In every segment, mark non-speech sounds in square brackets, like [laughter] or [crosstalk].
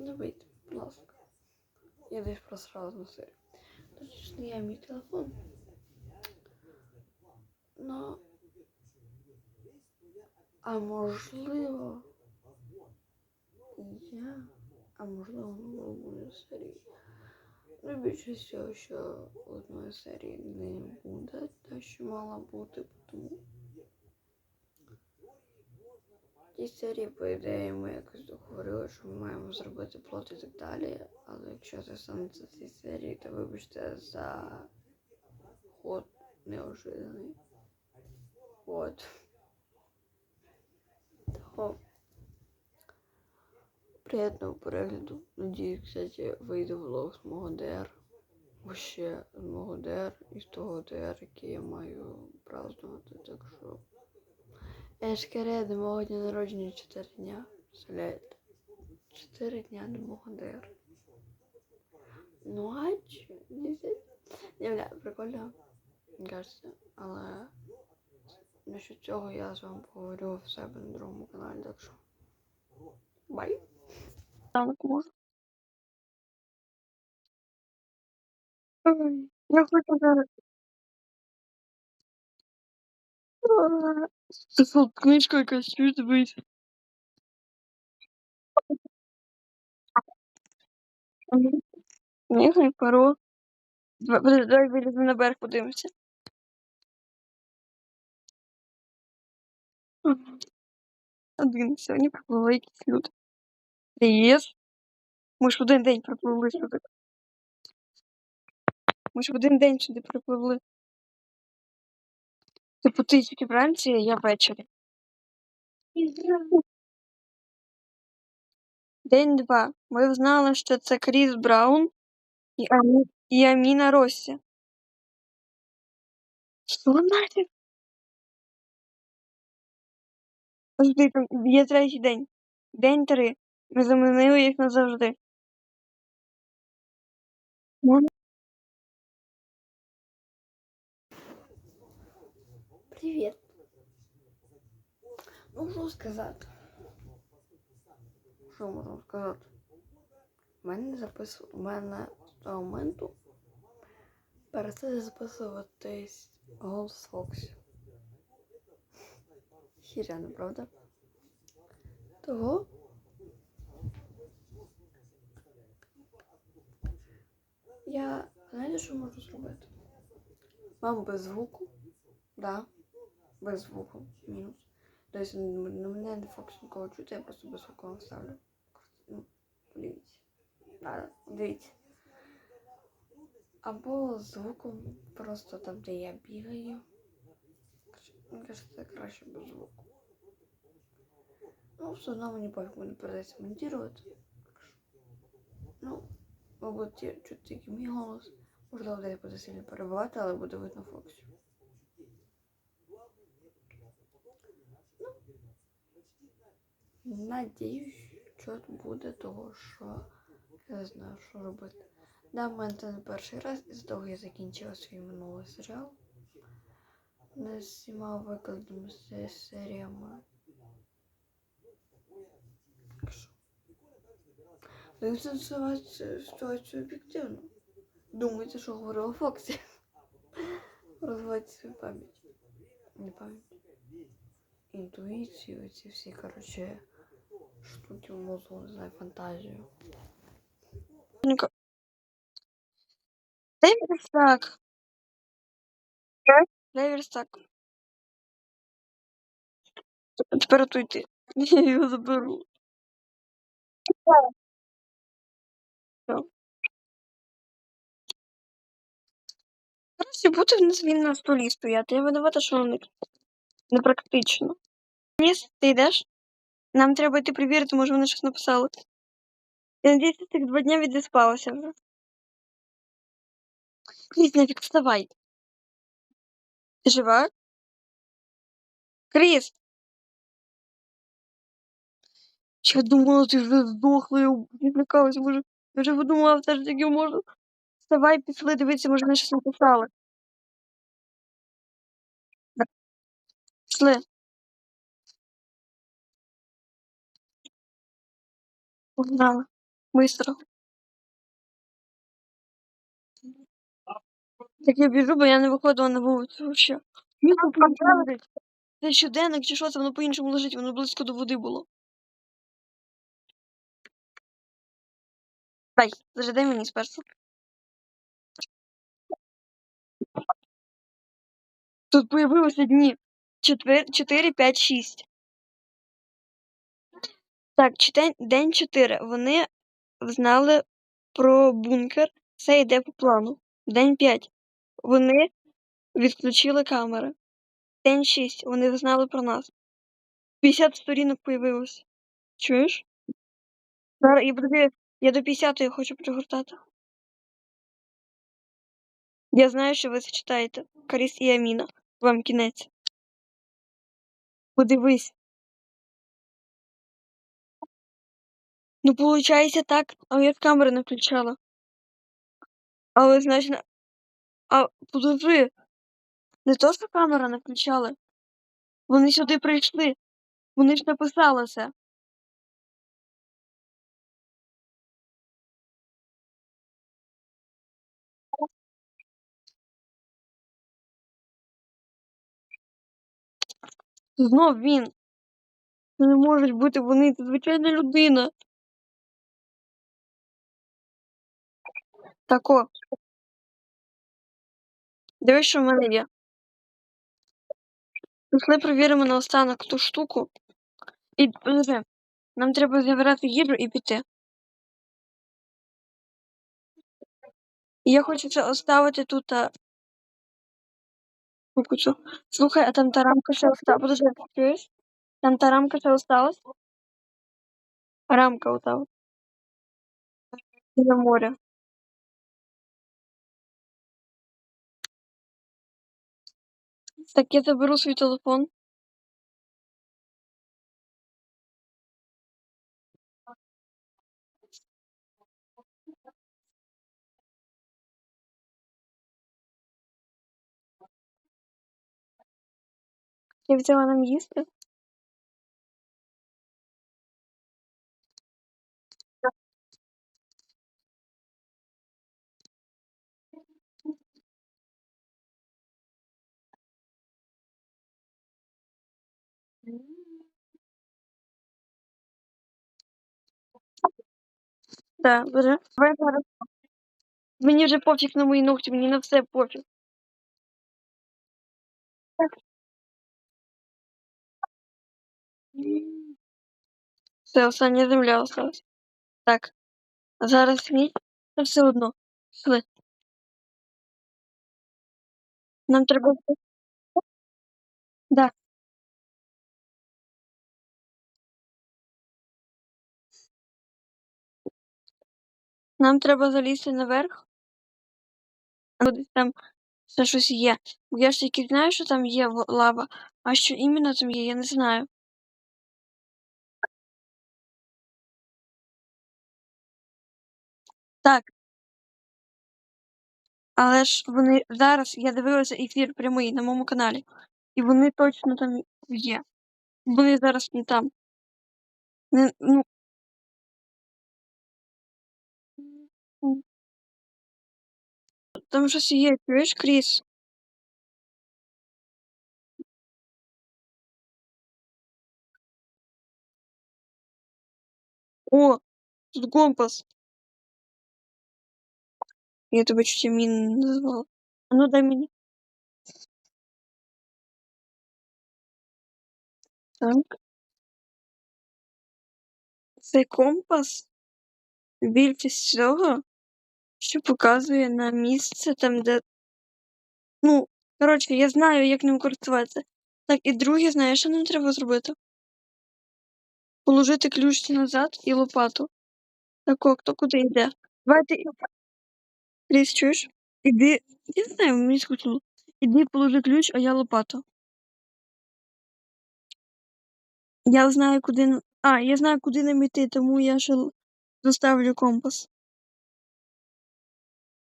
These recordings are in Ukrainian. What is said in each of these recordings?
Забийте, будь ласка. Я десь просрала на серію. Точно я мій телефон. Ну. А можливо. Я. А можливо, не буде серії. Ну, більше всього, що одної серії не буде, те, що мала бути, тому. Тій серії, по ідеї, ми якось договорили, що ми маємо зробити плот і так далі. Але якщо це станеться цій серії, то вибачте за ход неожиданий. От. Того. Приємного перегляду. Надіюсь, кстати, вийде влог з мого ДР. Ще з мого ДР і з того ДР, який я маю празднувати. Так що. Ешкере до мого дня народження 4 дня. Представляєте? 4 дня до мого ДР. Ну а чо? Не бля, прикольно. Мені кажеться. Але насчет цього я з вами поговорю в себе на другому каналі, так що. Бай. Ранок можу. Ой, Я хочу зараз. Це фото книжка якась чуть дивись. Ні, паро. Давай, виліземо на берег, подивимося. Один сьогодні пропливли якісь люди. Привіт. Ми ж в один день пропливли сюди. Ми ж в один день сюди припливли. Типу ти тільки вранці, а я ввечері. День два. Ми знали, що це Кріс Браун і, Амі... і Аміна Россі. Що нафіг? Завжди там є третій день. День три. Ми замінили їх назавжди. Можна? Привіт. Що сказати? Що можна сказати? У мене запис... У мене того моменту перестає записуватись голос Фоксі. Хіряно, правда? Того. Я знаєте, що можу зробити? Вам без звуку, да, без звуку, мінус. Тобто на мене не Фокс нікого чути, я просто без звуку вам ставлю. Ну, подивіться. Дивіться. Або звуком просто там, де я бігаю. Мені кажется, це краще без звуку. Ну, все одно мені пофіг, мені придеться монтувати. Ну, будете чути тільки мій голос. Можливо, десь буде сильно перебувати, але буде видно Фоксі. Надіюсь, що буде того, що я знаю, що робити. Да, в мене це не перший раз, із того я закінчила свій минулий серіал. Не знімав викладом з серіями. Що. Дивіться ситуацію, ситуацію об'єктивно. Думаєте, що говорила Фоксі. [laughs] Розвивайте свою пам'ять. Не пам'ять. Інтуїцію, ці всі, коротше, штуки в мозку, не знаю, фантазію. Дай верстак. Дай верстак. Тепер тут йти. [laughs] Я його заберу. Все. Короче, бути в нас він на столі стояти. Я винувата, що воно непрактично. Ніс, ти йдеш? Нам треба йти перевірити, може вони щось написали. Я надіюсь, цих два дня відіспалася вже. Кріс, нафіг, вставай. Ти жива? Кріс! Я думала, ти вже здохла, я відлякалась, може. Я вже подумала, все ж таки можу. Вставай, пішли, дивитися, може вони щось написали. Да. Пішли. Погнали. Быстро. Так я біжу, бо я не виходила на вулицю вообще. По-іншому лежить. Це щоденник чи що це, воно по-іншому лежить, воно близько до води було. Дай, зажидай мені спершу. Тут появилися дні 4, 4 5, 6. Так, день 4. Вони знали про бункер. Все йде по плану. День 5. Вони відключили камери. День 6. Вони знали про нас. 50 сторінок появилось. Чуєш? Зараз я подожди, я до 50 хочу пригортати. Я знаю, що ви це читаєте. Каріс і Аміна. Вам кінець. Подивись. Ну, виходить так, а я з камери не включала. Але, значить, а подожди. Не то, що камера не включала. Вони сюди прийшли. Вони ж написали це. Знов він. Це не можуть бути вони, це звичайна людина. Тако. Дивись, що в мене є. Пішли перевіримо наостанок ту штуку. І подожди, нам треба забирати їжу і піти. Я хочу це оставити тут. А... Слухай, а там та рамка ще осталась. Подожди, чуєш? Там та рамка ще осталась? Рамка ота. от. Біля моря. Так я заберу свій телефон. Я взяла нам їсти. Да, бери. Давай зараз. Мені вже пофіг на мої ногті, мені на все пофіг. Все, остання земля осталась. Так. Зараз мій. Та все одно. Пішли. Нам треба. Да. Нам треба залізти наверх. Там ще щось є. Бо я ж тільки знаю, що там є лава, а що іменно там є, я не знаю. Так. Але ж вони зараз я дивилася ефір прямий на моєму каналі, і вони точно там є. Вони зараз не там. Не, ну. Там щось є, чуєш, Кріс? О, тут компас. Я тебе чуть Амін не назвала. А ну дай мені. Так. Цей компас більшість всього, що показує на місце там, де. Ну, коротше, я знаю, як ним користуватися. Так, і друге, знаєш, що нам треба зробити? Положити ключ назад і лопату. Так, о, хто куди йде? Давайте. Кріс, чуєш? Іди. Я не знаю, мені скучно. Іди положи ключ, а я лопату. Я знаю, куди. А, я знаю, куди нам іти, тому я ще доставлю компас.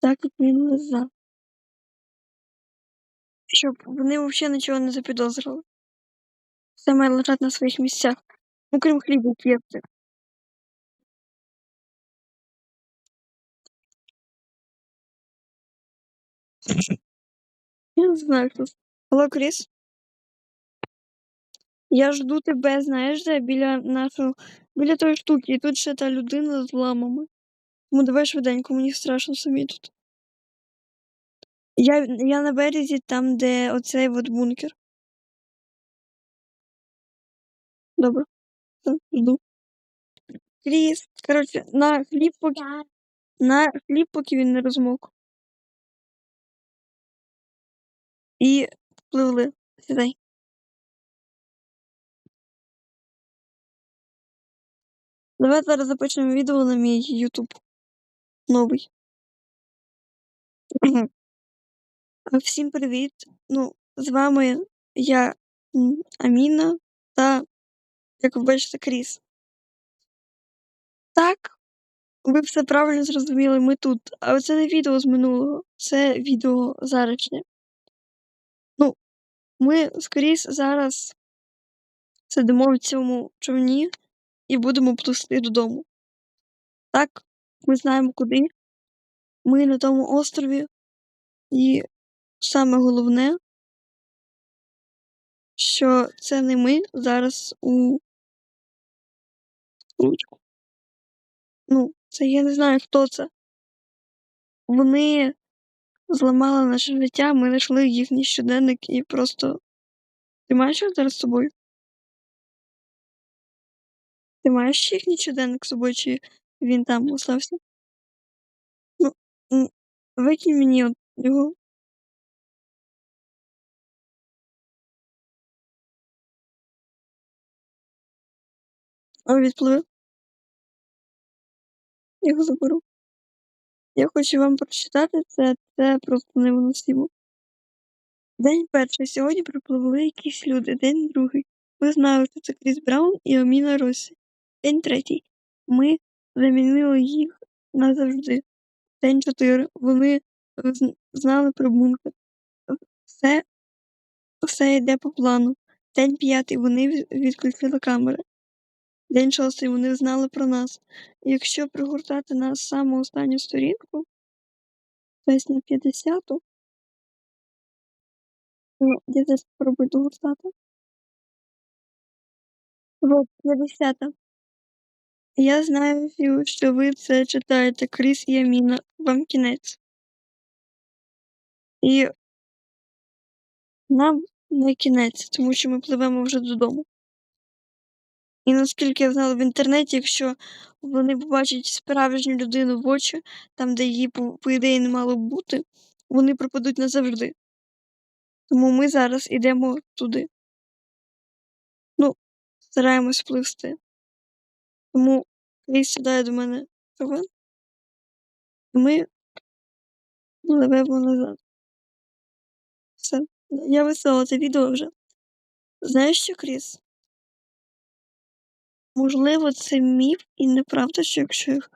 Так він не знав. Щоб вони взагалі нічого не запідозрили. Все має лежати на своїх місцях, ну, окрім хліба, п'єти. Я не знаю хто. Алло, Кріс. Я жду тебе, знаєш, де біля нашого біля тої штуки, і тут ще та людина з ламами. Тому давай швиденько, мені страшно самі тут. Я, я на березі, там, де оцей от бункер. Добре. Жду. Кріс, коротше, на хліб, поки, на хліб, поки він не розмок. І пливли. Сідай. Давай зараз запишемо відео на мій Ютуб. Новий. Всім привіт. Ну, з вами я Аміна та, як ви бачите, Кріс. Так, ви все правильно зрозуміли, ми тут. Але це не відео з минулого, це відео заручне. Ну, ми з Кріс зараз сидимо в цьому човні і будемо плисти додому. Так, ми знаємо куди. Ми на тому острові, і саме головне, що це не ми зараз у ручку. Ну, це я не знаю, хто це. Вони зламали наше життя, ми знайшли їхній щоденник і просто. Ти маєш його зараз з собою? Ти маєш їхній щоденник з собою, чи він там остався? Ну, викинь мені от його. А відпливи. Я його заберу. Я хочу вам прочитати це, це просто невиносимо. День перший. Сьогодні припливли якісь люди. День другий. Ми знали, що це Кріс Браун і Аміна Росі. День третій. Ми замінили їх назавжди. День чотири. Вони знали про бункер. Все, все йде по плану. День п'ятий. Вони відключили камери. День шостий. Вони знали про нас. Якщо пригортати на саму останню сторінку, десь на 50-ту, ну, я зараз спробую догортати. Вот, 50. Я знаю, що ви це читаєте, Кріс і Аміна. Вам кінець. І нам не кінець, тому що ми пливемо вже додому. І наскільки я знала в інтернеті, якщо вони побачать справжню людину в очі, там, де її, по, ідеї, не мало бути, вони пропадуть назавжди. Тому ми зараз йдемо туди. Ну, стараємось пливсти. Тому Кріс сідає до мене човен, і ми пливемо назад. Все. Я висила це відео вже. Знаєш що, Кріс? Можливо, це міф і неправда, що якщо їх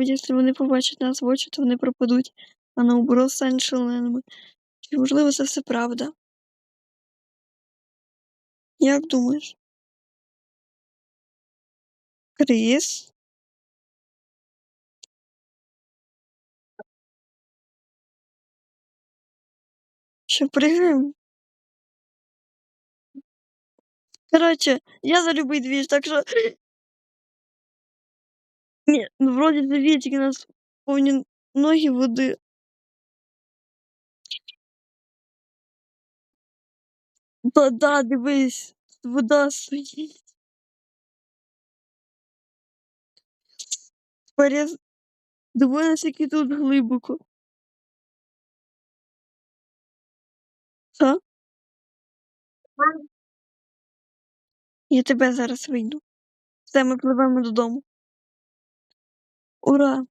якщо вони побачать нас в очі, то вони пропадуть, а наоборот стануть шаленими. Чи можливо це все правда? Як думаєш? Кріс? Що пригаємо? Коротше, я за любий двіж, так що. [laughs] Ні, ну вроді за вітики у нас повні ноги води. Да, да, дивись, вода стоїть. Тепер я з- Диви, наскільки тут глибоко. Що? Я тебе зараз вийду. Все, ми пливемо додому. Ура!